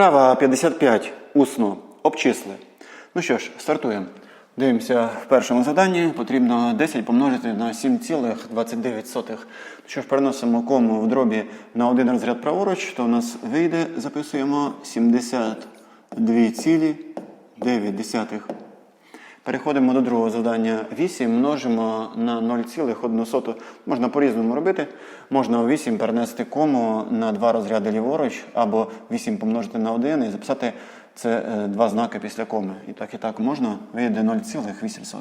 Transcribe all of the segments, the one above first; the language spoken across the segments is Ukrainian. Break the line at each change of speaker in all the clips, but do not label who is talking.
Вправа 55. Усно. Обчисли. Ну що ж, стартуємо. Дивимося в першому заданні. Потрібно 10 помножити на 7,29. Що ж, переносимо кому в дробі на один розряд праворуч, то у нас вийде, записуємо 72,9. Переходимо до другого завдання. 8 множимо на 0,1. Можна по-різному робити. Можна 8 перенести кому на два розряди ліворуч, або 8 помножити на 1 і записати це е, два знаки після коми. І так, і так можна. Вийде 0,8.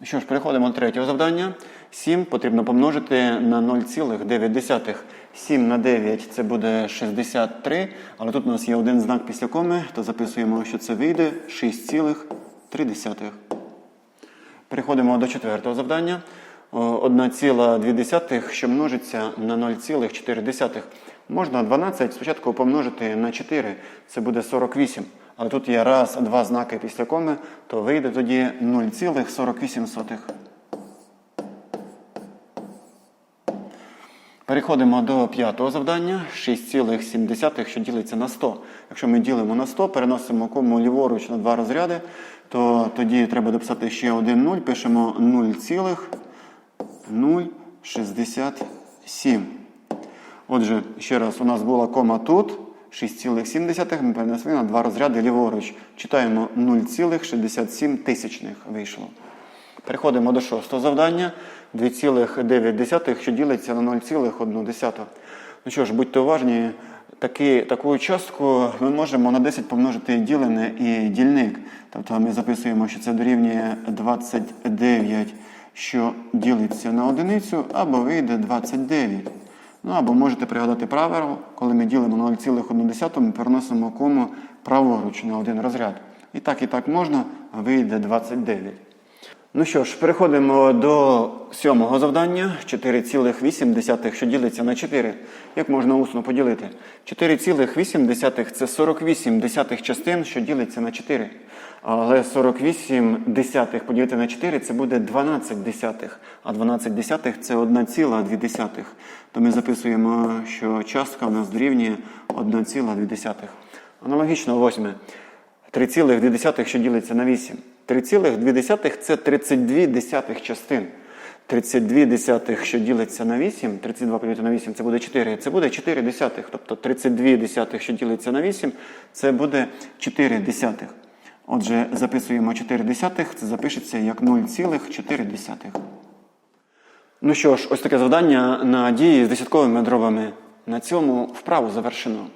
Ну Що ж, переходимо до третього завдання. 7 потрібно помножити на 0,9. 7 на 9 це буде 63, але тут у нас є один знак після коми, то записуємо, що це вийде 6,3. Переходимо до четвертого завдання. 1,2, що множиться на 0,4. Можна 12 спочатку помножити на 4, це буде 48. Але тут є раз, два знаки після коми, то вийде тоді 0,48. Переходимо до п'ятого завдання. 6,7, що ділиться на 100. Якщо ми ділимо на 100, переносимо кому ліворуч на два розряди, то тоді треба дописати ще один 0, пишемо 0,067. Отже, ще раз, у нас була кома тут. 6,7 ми перенесли на два розряди ліворуч. Читаємо 0,67 тисячних вийшло. Переходимо до шостого завдання. 2,9, що ділиться на 0,1. Ну що ж, будьте уважні, таки, таку частку ми можемо на 10 помножити ділене і дільник. Тобто ми записуємо, що це дорівнює 29, що ділиться на одиницю, або вийде 29. Ну або можете пригадати правило, коли ми ділимо 0,1, ми переносимо кому праворуч на один розряд. І так, і так можна, вийде 29. Ну що ж, переходимо до сьомого завдання. 4,8, що ділиться на 4. Як можна усно поділити? 4,8 це 48 десятих частин, що ділиться на 4. Але 48 десятих поділити на 4 це буде 12 десятих. А 12 десятих це 1,2. То ми записуємо, що частка у нас дорівнює 1,2. Аналогічно восьме. 3,2, що ділиться на 8. 3,2 це 32 десятих частин. 32 десятих, що ділиться на 8, 32 поділити на 8, це буде 4. Це буде 4 десятих. Тобто 32 десятих, що ділиться на 8, це буде 4 десятих. Отже, записуємо 4 десятих, це запишеться як 0,4. Ну що ж, ось таке завдання на дії з десятковими дробами. На цьому вправу завершено.